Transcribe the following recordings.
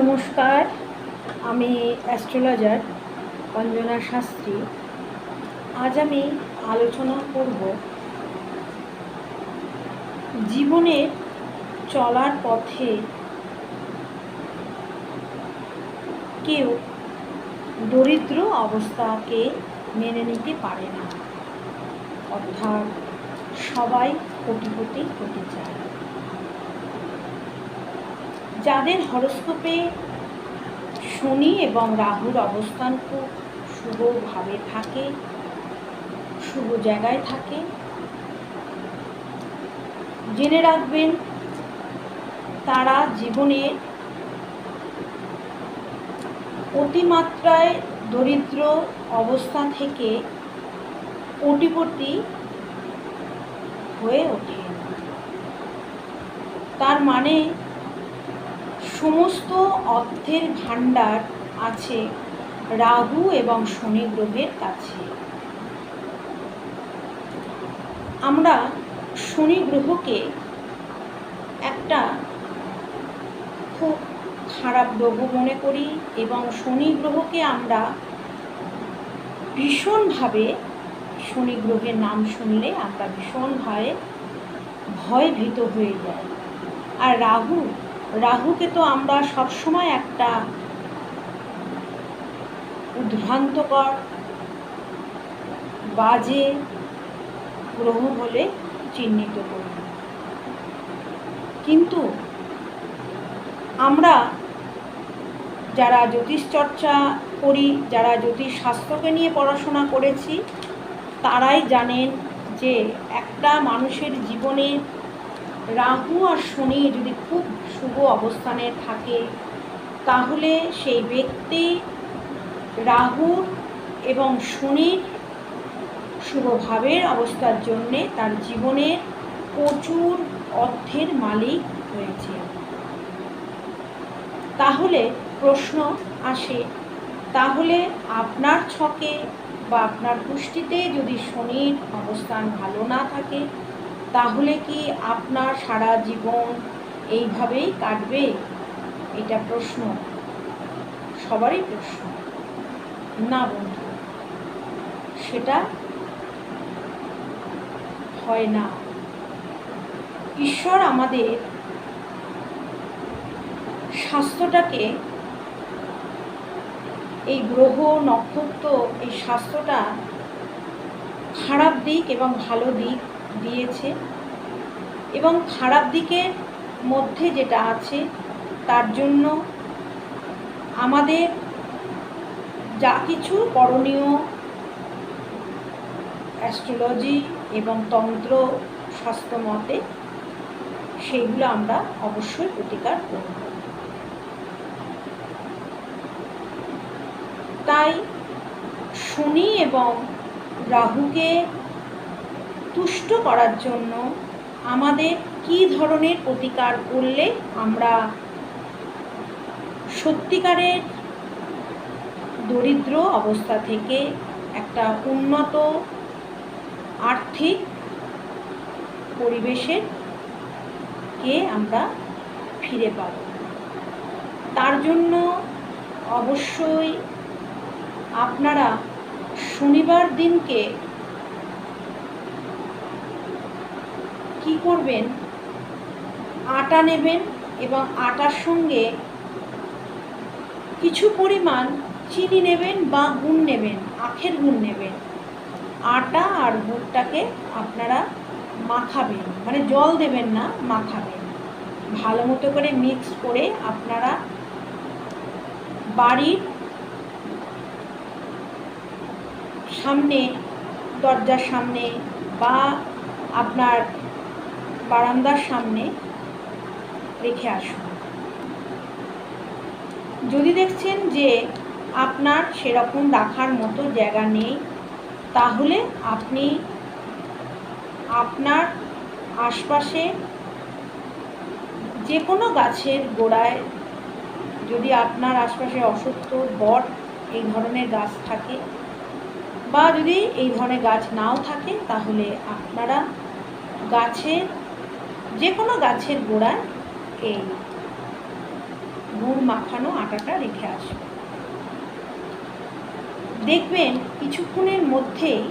নমস্কার, আমি অ্যাস্ট্রোলজার অঞ্জনা শাস্ত্রী। আজ আমি আলোচনা করব জীবনে চলার পথে কেউ দরিদ্র অবস্থাকে মেনে নিতে পারে না। অর্থাৎ সবাই কোটিপতি হতে চায় যাদের হরস্কোপে শনি এবং রাহুর অবস্থান খুব শুভভাবে থাকে, শুভ জায়গায় থাকে। জেনে রাখবেন, তারা জীবনে অতিমাত্রায় দরিদ্র অবস্থা থেকে কোটিপতি হয়ে ওঠে। তার মানে সমস্ত অর্থের ভাণ্ডার আছে রাহু এবং শনি গ্রহের কাছে। আমরা শনি গ্রহকে একটা খুব খারাপ গ্রহ মনে করি এবং শনি গ্রহকে আমরা ভীষণভাবে, শনি গ্রহের নাম শুনলে আমরা ভীষণভাবে ভয় ভীত হয়ে যাই। আর রাহু রাহুকে তো আমরা সবসময় একটা উদ্ভ্রান্তকর, বাজে গ্রহ বলে চিহ্নিত করি। কিন্তু আমরা যারা জ্যোতিষ চর্চা করি, যারা জ্যোতিষ শাস্ত্রকে নিয়ে পড়াশোনা করেছি, তারাই জানেন যে একটা মানুষের জীবনে রাহু আর শনি যদি খুব শুভ অবস্থানে থাকে, তাহলে সেই ব্যক্তি রাহুর এবং শনির শুভভাবের অবস্থার জন্যে তার জীবনে প্রচুর অর্থের মালিক হয়েছে। তাহলে প্রশ্ন আসে, তাহলে আপনার ছকে বা আপনার পুষ্টিতে যদি শনির অবস্থান ভালো না থাকে তাহলে কি আপনার সারা জীবন এইভাবেই কাটবে? এটা প্রশ্ন। সবারই প্রশ্ন। না বন্ধু, সেটা হয় না। ঈশ্বর আমাদের স্বাস্থ্যটাকে, এই গ্রহ, নক্ষত্র, এই স্বাস্থ্যটা খারাপ দিক এবং ভালো দিক দিয়েছে। এবং খারাপ দিকের মধ্যে যেটা আছে, তার জন্য আমাদের যা কিছু করণীয় অ্যাস্ট্রোলজি এবং তন্ত্র স্বাস্থ্য মতে আমরা অবশ্যই প্রতিকার করব। তাই শনি এবং রাহুকে তুষ্ট করার জন্য আমাদের কি ধরনের প্রতিকার করলে আমরা সত্যিকারের দরিদ্র অবস্থা থেকে একটা উন্নত আর্থিক পরিবেশের কে আমরা ফিরে পাব। তার জন্য অবশ্যই আপনারা শনিবার দিনকে কি করবেন? আটা নেবেন এবং আটার সঙ্গে কিছু পরিমাণ চিনি নেবেন বা গুড় নেবেন, আখের গুড় নেবেন। আটা আর গুড়টাকে আপনারা মাখাবেন মানে জল দেবেন না, মাখাবেন। ভালো মতো করে মিক্স করে আপনারা বাড়ির সামনে, দরজার সামনে বা আপনার বারান্দার সামনে রেখে আসুন। যদি দেখছেন যে আপনার সেরকম রাখার মতো জায়গা নেই, তাহলে আপনি আপনার আশপাশে যে কোনো গাছের গোড়ায় যদি আপনার আশপাশে অসত্য বট এই ধরনের গাছ থাকে বা যদি এই ধরনের গাছ নাও থাকে, তাহলে আপনারা গাছের যে কোনো গাছের গোড়ায় এই গুড় মাখানো আটাটা রেখে আসবেন দেখবেন কিছুক্ষণের মধ্যেই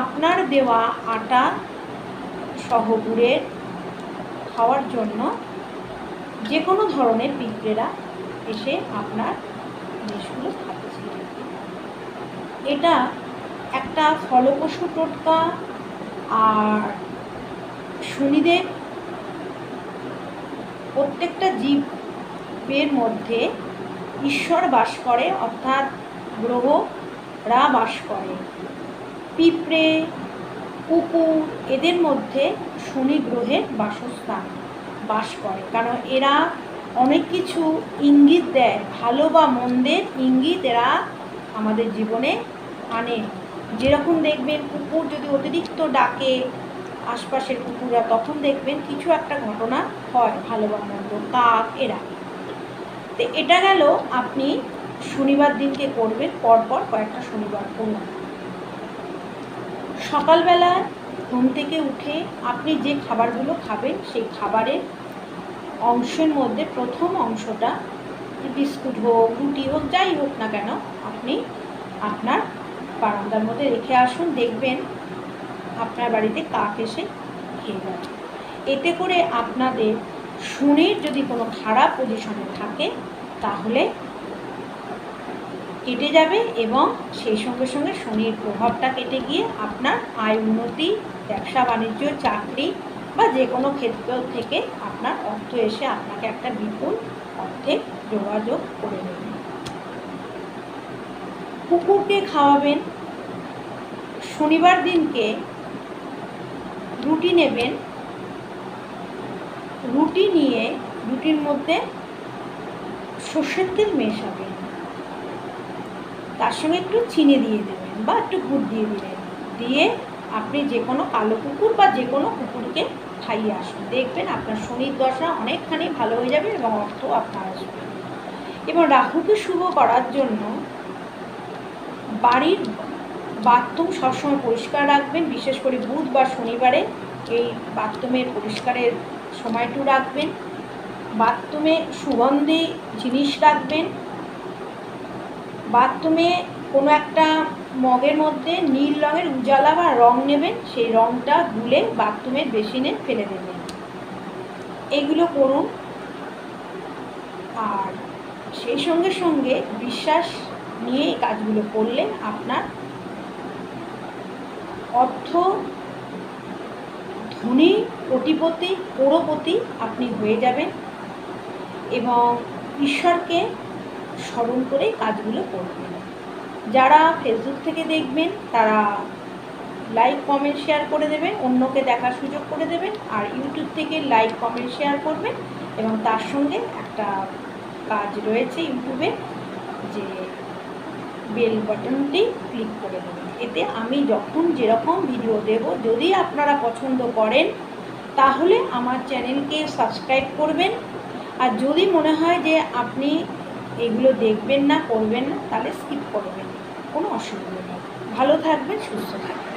আপনার দেওয়া আটা সহ গুড়ের খাওয়ার জন্য যে কোনো ধরনের পিঁপড়েরা এসে আপনার জিনিসগুলো খাচ্ছে। এটা একটা ফলপ্রসূ টোটকা আর শনিদেব প্রত্যেকটা জীবের মধ্যে ঈশ্বর বাস করে, অর্থাৎ গ্রহরা বাস করে। পিঁপড়ে, কুকুর এদের মধ্যে শনি গ্রহের বাসস্থান বাস করে। কারণ এরা অনেক কিছু ইঙ্গিত দেয়, ভালো বা মন্দের ইঙ্গিত এরা আমাদের জীবনে আনে। যেরকম দেখবেন কুকুর যদি অতিরিক্ত ডাকে আশপাশের কুকুররা তখন দেখবেন কিছু একটা ঘটনা হয়, ভালো বা মন্দ কাক এরা তো এটা গেল, আপনি শনিবার দিনকে করবেন, পরপর কয়েকটা শনিবার করুন সকালবেলায় ঘুম থেকে উঠে আপনি যে খাবারগুলো খাবেন, সেই খাবারের অংশের মধ্যে প্রথম অংশটা, বিস্কুট হোক, রুটি হোক, যাই হোক না কেন, আপনি আপনার বারান্দার মধ্যে রেখে আসুন, দেখবেন আপনার বাড়িতে কাক এসে খেয়ে যাবে এতে করে আপনাদের শনির যদি কোনো খারাপ পজিশনে থাকে, তাহলে কেটে যাবে এবং সেই সঙ্গে সঙ্গে শনির প্রভাবটা কেটে গিয়ে আপনার আয় উন্নতি, ব্যবসা বাণিজ্য, চাকরি বা যে কোনো ক্ষেত্র থেকে আপনার অর্থ এসে আপনাকে একটা বিপুল অর্থে যোগাযোগ করে দেবে কুকুরকে খাওয়াবেন। শনিবার দিনকে রুটি নেবেন। রুটি নিয়ে রুটির মধ্যে সর্ষের তেল মেশাবেন। তার সঙ্গে একটু চিনি দিয়ে দেবেন বা একটু গুড় দিয়ে দিলেন দিয়ে আপনি যে কোনো কালো কুকুর বা যে কোনো কুকুরকে খাইয়ে আসুন। দেখবেন আপনার শনির দশা অনেকখানি ভালো হয়ে যাবে এবং অর্থ আপনার আসবে। এবং রাহুকে শুভ করার জন্য বাড়ির বাথরুম সবসময় পরিষ্কার রাখবেন, বিশেষ করে বুধ বা শনিবারে এই বাথরুমের পরিষ্কারের সময়টু রাখবেন। বাথরুমে সুগন্ধি জিনিস রাখবেন। বাথরুমে কোনো একটা মগের মধ্যে নীল রঙের উজালা বা রং নেবেন, সেই রংটা গুলে বাথরুমের বেসিনে ফেলে দেবেন। এগুলো করুন। আর সেই সঙ্গে সঙ্গে বিশ্বাস নিয়ে কাজগুলো করলে আপনার অর্থ, ধনী, কোটিপতি করোপতি আপনি হয়ে যাবেন এবং ঈশ্বরকে স্মরণ করে কাজগুলো করবেন। যারা ফেসবুক থেকে দেখবেন, তারা লাইক কমেন্ট শেয়ার করে দেবেন, অন্যকে দেখার সুযোগ করে দেবেন আর ইউটিউব থেকে লাইক কমেন্ট শেয়ার করবেন এবং তার সঙ্গে একটা কাজ রয়েছে ইউটিউবে যে বেল বাটনটি ক্লিক করে দেবেন। এতে আমি যখন যেরকম ভিডিও দেব, যদি আপনারা পছন্দ করেন, তাহলে আমার চ্যানেলকে সাবস্ক্রাইব করবেন। আর যদি মনে হয় যে আপনি এগুলো দেখবেন না, করবেন না, তাহলে স্কিপ করবেন। কোনো অসুবিধা নেই। ভালো থাকবেন, সুস্থ থাকবেন।